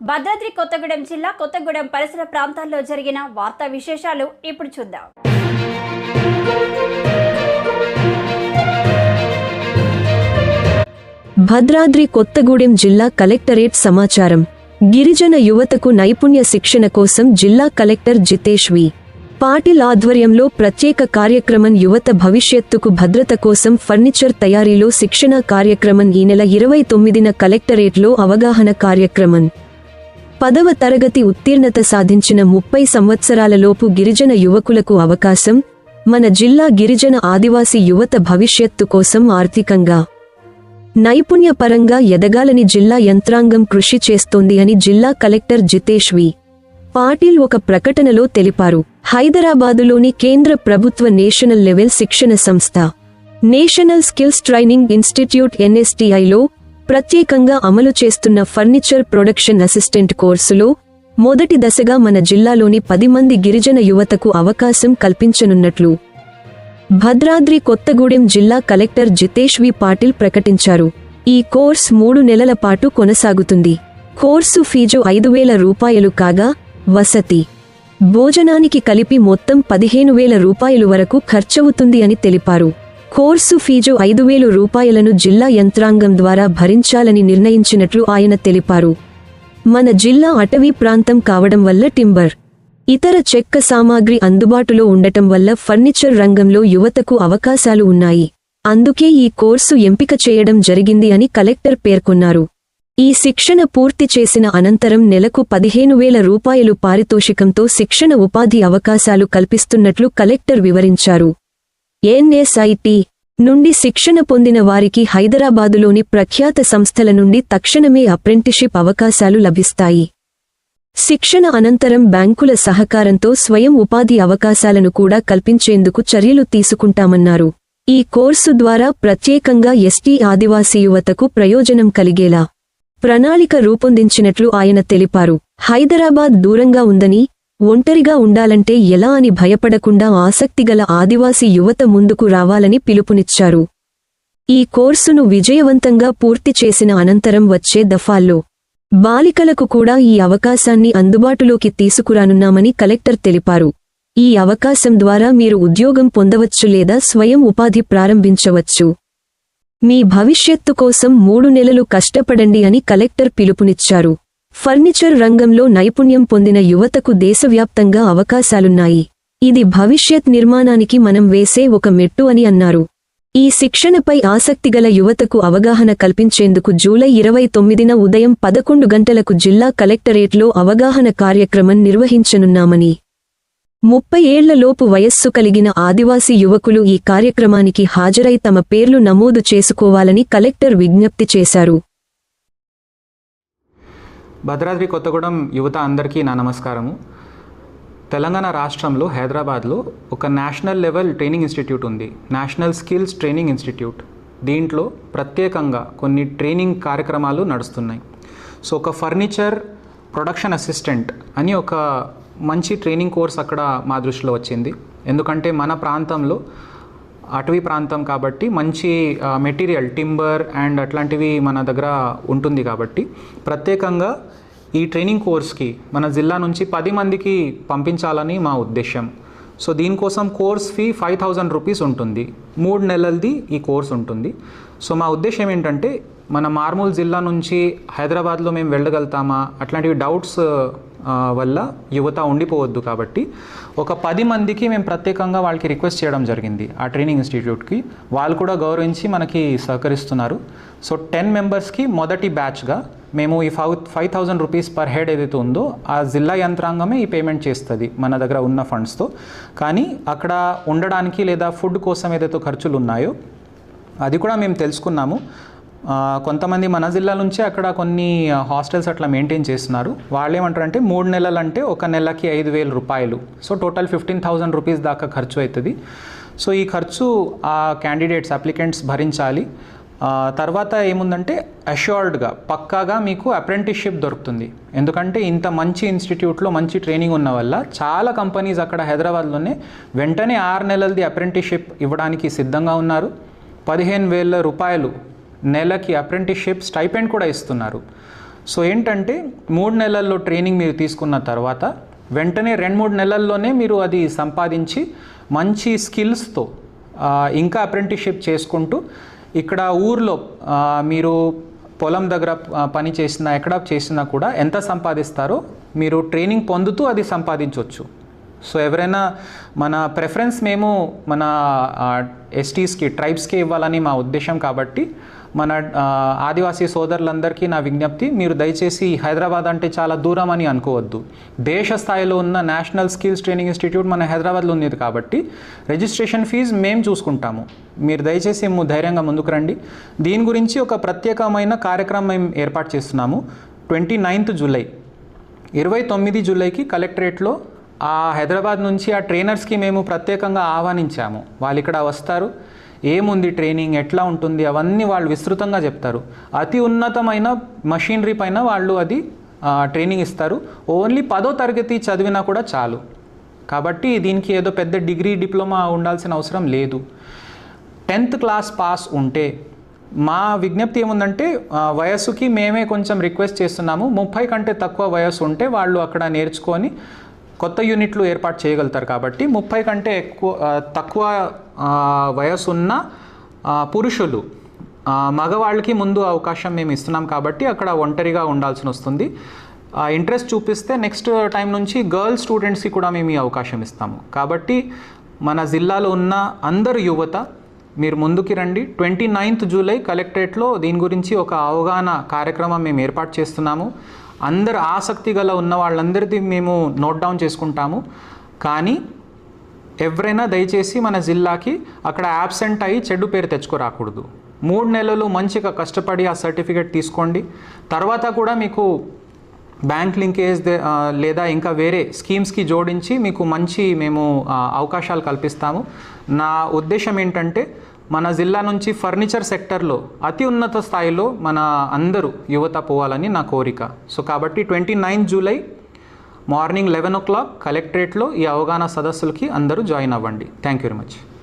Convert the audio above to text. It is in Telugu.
భద్రాద్రి కొత్తగూడెం జిల్లా కొత్తగూడెం పరిసర ప్రాంతాల్లో జరిగిన వార్తా విశేషాలు ఇప్పుడు చూద్దాం. భద్రాద్రి కొత్తగూడెం జిల్లా కలెక్టరేట్ సమాచారం. గిరిజన యువతకు నైపుణ్య శిక్షణ కోసం జిల్లా కలెక్టర్ జితేష్ వి. పాటిల్ ఆధ్వర్యంలో ప్రత్యేక కార్యక్రమం యువత భవిష్యత్తుకు భద్రత కోసం ఫర్నిచర్ తయారీలో శిక్షణ కార్యక్రమం ఈ నెల ఇరవై తొమ్మిదిన కలెక్టరేట్లో అవగాహన కార్యక్రమం. పదవ తరగతి ఉత్తీర్ణత సాధించిన ముప్పై సంవత్సరాలలోపు గిరిజన యువకులకు అవకాశం మన జిల్లా గిరిజన ఆదివాసీ యువత భవిష్యత్తు కోసం ఆర్థికంగా నైపుణ్యపరంగా ఎదగాలని జిల్లా యంత్రాంగం కృషి చేస్తోంది అని జిల్లా కలెక్టర్ జితేష్ వి. పాటిల్ ఒక ప్రకటనలో తెలిపారు. హైదరాబాదులోని కేంద్ర ప్రభుత్వ నేషనల్ లెవెల్ శిక్షణ సంస్థ నేషనల్ స్కిల్స్ ట్రైనింగ్ ఇన్స్టిట్యూట్ ఎన్ఎస్టీఐలో ప్రత్యేకంగా అమలు చేస్తున్న ఫర్నిచర్ ప్రొడక్షన్ అసిస్టెంట్ కోర్సులో మొదటి దశగా మన జిల్లాలోని పది మంది గిరిజన యువతకు అవకాశం కల్పించనున్నట్లు భద్రాద్రి కొత్తగూడెం జిల్లా కలెక్టర్ జితేష్ వి పాటిల్ ప్రకటించారు. ఈ కోర్స్ మూడు నెలల పాటు కొనసాగుతుంది. కోర్సు ఫీజు ఐదు వేల రూపాయలు కాగా వసతి. భోజనానికి కలిపి మొత్తం పదిహేను వేల రూపాయలు వరకు ఖర్చవుతుంది అని తెలిపారు. కోర్సు ఫీజు ఐదు వేలు రూపాయలను జిల్లా యంత్రాంగం ద్వారా భరించాలని నిర్ణయించినట్లు ఆయన తెలిపారు. మన జిల్లా అటవీ ప్రాంతం కావడం వల్ల టింబర్ ఇతర చెక్క సామాగ్రి అందుబాటులో ఉండటం వల్ల ఫర్నిచర్ రంగంలో యువతకు అవకాశాలు ఉన్నాయి. అందుకే ఈ కోర్సు ఎంపిక చేయడం జరిగింది అని కలెక్టర్ పేర్కొన్నారు. ఈ శిక్షణ పూర్తి చేసిన అనంతరం నెలకు పదిహేను వేల రూపాయలు పారితోషికంతో శిక్షణ ఉపాధి అవకాశాలు కల్పిస్తున్నట్లు కలెక్టర్ వివరించారు. ఎన్ఎస్ఐటి నుండి శిక్షణ పొందిన వారికి హైదరాబాదులోని ప్రఖ్యాత సంస్థల నుండి తక్షణమే అప్రెంటిషిప్ అవకాశాలు లభిస్తాయి. శిక్షణ అనంతరం బ్యాంకుల సహకారంతో స్వయం ఉపాధి అవకాశాలను కూడా కల్పించేందుకు చర్యలు తీసుకుంటామన్నారు. ఈ కోర్సు ద్వారా ప్రత్యేకంగా ఎస్టీ ఆదివాసీ యువతకు ప్రయోజనం కలిగేలా ప్రణాళిక రూపొందించినట్లు ఆయన తెలిపారు. హైదరాబాద్ దూరంగా ఉందని ఒంటరిగా ఉండాలంటే ఎలా అని భయపడకుండా ఆసక్తిగల ఆదివాసీ యువత ముందుకు రావాలని పిలుపునిచ్చారు. ఈ కోర్సును విజయవంతంగా పూర్తి చేసిన అనంతరం వచ్చే దఫాల్లో బాలికలకు కూడా ఈ అవకాశాన్ని అందుబాటులోకి తీసుకురానున్నామని కలెక్టర్ తెలిపారు. ఈ అవకాశం ద్వారా మీరు ఉద్యోగం పొందవచ్చు లేదా స్వయం ఉపాధి ప్రారంభించవచ్చు. మీ భవిష్యత్తు కోసం మూడు నెలలు కష్టపడండి అని కలెక్టర్ పిలుపునిచ్చారు. ఫర్నిచర్ రంగంలో నైపుణ్యం పొందిన యువతకు దేశవ్యాప్తంగా అవకాశాలున్నాయి. ఇది భవిష్యత్ నిర్మాణానికి మనం వేసే ఒక మెట్టు అని అన్నారు. ఈ శిక్షణపై ఆసక్తిగల యువతకు అవగాహన కల్పించేందుకు జూలై ఇరవై తొమ్మిదిన ఉదయం పదకొండు గంటలకు జిల్లా కలెక్టరేట్లో అవగాహన కార్యక్రమం నిర్వహించనున్నామని. ముప్పై ఏళ్ళలోపు వయస్సు కలిగిన ఆదివాసీ యువకులు ఈ కార్యక్రమానికి హాజరై తమ పేర్లు నమోదు చేసుకోవాలని కలెక్టర్ విజ్ఞప్తి చేశారు. భద్రాద్రి కొత్తగూడెం యువత అందరికీ నా నమస్కారము. తెలంగాణ రాష్ట్రంలో హైదరాబాద్లో ఒక నేషనల్ లెవెల్ ట్రైనింగ్ ఇన్స్టిట్యూట్ ఉంది. National skills training institute. దీంట్లో ప్రత్యేకంగా కొన్ని ట్రైనింగ్ కార్యక్రమాలు నడుస్తున్నాయి. సో ఒక ఫర్నిచర్ ప్రొడక్షన్ అసిస్టెంట్ అని ఒక మంచి ట్రైనింగ్ కోర్స్ అక్కడ మా దృష్టిలో వచ్చింది. ఎందుకంటే మన ప్రాంతంలో అటవీ ప్రాంతం కాబట్టి మంచి మెటీరియల్ టింబర్ అండ్ అట్లాంటివి మన దగ్గర ఉంటుంది కాబట్టి ప్రత్యేకంగా ఈ ట్రైనింగ్ కోర్స్కి మన జిల్లా నుంచి పది మందికి పంపించాలని మా ఉద్దేశం సో దీనికోసం course fee five thousand rupees ఉంటుంది. మూడు నెలలది ఈ కోర్స్ ఉంటుంది. సో మా ఉద్దేశం ఏంటంటే మన మార్మూల్ జిల్లా నుంచి హైదరాబాద్లో మేము వెళ్ళగలుగుతామా? అట్లాంటివి డౌట్స్ వల్ల యువత ఉండిపోవద్దు కాబట్టి ఒక పది మందికి మేము ప్రత్యేకంగా వాళ్ళకి రిక్వెస్ట్ చేయడం జరిగింది ఆ ట్రైనింగ్ ఇన్స్టిట్యూట్కి. వాళ్ళు కూడా గౌరవించి మనకి సహకరిస్తున్నారు. సో టెన్ మెంబర్స్కి మొదటి బ్యాచ్గా మేము ఈ five five thousand rupees per head ఏదైతే ఉందో ఆ జిల్లా యంత్రాంగమే ఈ పేమెంట్ చేస్తుంది మన దగ్గర ఉన్న ఫండ్స్తో. కానీ అక్కడ ఉండడానికి లేదా ఫుడ్ కోసం ఏదైతే ఖర్చులు ఉన్నాయో అది కూడా మేము తెలుసుకున్నాము. కొంతమంది మన జిల్లా నుంచే అక్కడ కొన్ని హాస్టల్స్ అట్లా మెయింటైన్ చేస్తున్నారు. వాళ్ళు ఏమంటారంటే మూడు నెలలు అంటే ఒక నెలకి ఐదు వేల రూపాయలు. So total fifteen thousand rupees దాకా ఖర్చు అవుతుంది సో ఈ ఖర్చు ఆ క్యాండిడేట్స్ అప్లికెంట్స్ భరించాలి. తర్వాత ఏముందంటే అష్యూర్డ్గా పక్కాగా మీకు అప్రెంటిస్షిప్ దొరుకుతుంది. ఎందుకంటే ఇంత మంచి ఇన్స్టిట్యూట్లో మంచి ట్రైనింగ్ ఉన్న వల్ల చాలా కంపెనీస్ అక్కడ హైదరాబాద్లోనే వెంటనే ఆరు నెలలది అప్రెంటిస్షిప్ ఇవ్వడానికి సిద్ధంగా ఉన్నారు. పదిహేను వేల రూపాయలు నెలకి అప్రెంటిస్షిప్ స్టైపెండ్ కూడా ఇస్తున్నారు. సో ఏంటంటే మూడు నెలల్లో ట్రైనింగ్ మీరు తీసుకున్న తర్వాత వెంటనే రెండు మూడు నెలల్లోనే మీరు అది సంపాదించి మంచి స్కిల్స్తో ఇంకా అప్రెంటిస్షిప్ చేసుకుంటూ ఇక్కడ ఊర్లో మీరు పొలం దగ్గర పని చేసినా ఎక్కడ చేసినా కూడా ఎంత సంపాదిస్తారో మీరు ట్రైనింగ్ పొందుతూ అది సంపాదించవచ్చు సో ఎవరైనా మన ప్రెఫరెన్స్ మేము మన ఎస్టీస్కి ట్రైబ్స్కి ఇవ్వాలని మా ఉద్దేశం కాబట్టి మన ఆదివాసీ సోదరులందరికీ నా విజ్ఞప్తి మీరు దయచేసి హైదరాబాద్ అంటే చాలా దూరం అని అనుకోవద్దు. దేశ స్థాయిలో ఉన్న నేషనల్ స్కిల్స్ ట్రైనింగ్ ఇన్స్టిట్యూట్ మన హైదరాబాద్లో ఉంది కాబట్టి రిజిస్ట్రేషన్ ఫీజు మేము చూసుకుంటాము. మీరు దయచేసి మేము ధైర్యంగా ముందుకు రండి. దీని గురించి ఒక ప్రత్యేకమైన కార్యక్రమం మేము ఏర్పాటు చేస్తున్నాము. ట్వంటీ నైన్త్ జూలై ఇరవై తొమ్మిది జూలైకి కలెక్టరేట్లో ఆ హైదరాబాద్ నుంచి ఆ ట్రైనర్స్కి మేము ప్రత్యేకంగా ఆహ్వానించాము. వాళ్ళు ఇక్కడ వస్తారు. ఏముంది ట్రైనింగ్ ఎట్లా ఉంటుంది అవన్నీ వాళ్ళు విస్తృతంగా చెప్తారు. అతి ఉన్నతమైన మషీనరీ పైన వాళ్ళు అది ట్రైనింగ్ ఇస్తారు. ఓన్లీ పదో తరగతి చదివినా కూడా చాలు. కాబట్టి దీనికి ఏదో పెద్ద డిగ్రీ డిప్లొమా ఉండాల్సిన అవసరం లేదు. టెన్త్ క్లాస్ పాస్ ఉంటే మా విజ్ఞప్తి ఏముందంటే వయసుకి వయస్సుకి మేమే కొంచెం రిక్వెస్ట్ చేస్తున్నాము. ముప్పై కంటే తక్కువ వయస్సు ఉంటే వాళ్ళు అక్కడ నేర్చుకొని కొత్త యూనిట్లు ఏర్పాటు చేయగలుగుతారు కాబట్టి ముప్పై కంటే ఎక్కువ తక్కువ వయసు ఉన్న పురుషులు మగవాళ్ళకి ముందు అవకాశం మేము ఇస్తున్నాం కాబట్టి అక్కడ ఒంటరిగా ఉండాల్సి వస్తుంది. ఇంట్రెస్ట్ చూపిస్తే నెక్స్ట్ టైం నుంచి గర్ల్ స్టూడెంట్స్కి కూడా మేము ఈ అవకాశం ఇస్తాము. కాబట్టి మన జిల్లాలో ఉన్న అందరు యువత మీరు ముందుకి రండి. ట్వంటీ నైన్త్ జూలై కలెక్టరేట్లో దీని గురించి ఒక అవగాహన కార్యక్రమం మేము ఏర్పాటు చేస్తున్నాము. అందరు ఆసక్తి గల ఉన్న వాళ్ళందరిది మేము నోట్ డౌన్ చేసుకుంటాము. కానీ ఎవరైనా దయచేసి మన జిల్లాకి అక్కడ యాబ్సెంట్ అయ్యి చెడ్డు పేరు తెచ్చుకోరాకూడదు. మూడు నెలలు మంచిగా కష్టపడి ఆ సర్టిఫికేట్ తీసుకోండి. తర్వాత కూడా మీకు బ్యాంక్ లింకేజ్ దే- లేదా ఇంకా వేరే స్కీమ్స్కి జోడించి మీకు మంచి మేము అవకాశాలు కల్పిస్తాము. నా ఉద్దేశం ఏంటంటే మన జిల్లా నుంచి ఫర్నిచర్ సెక్టర్లో అతి ఉన్నత స్థాయిలో మన అందరూ యువత పోవాలని నా కోరిక. సో కాబట్టి twenty nine July morning eleven o'clock కలెక్టరేట్లో ఈ అవగాహన సదస్సులకి అందరూ జాయిన్ అవ్వండి. Thank you very much.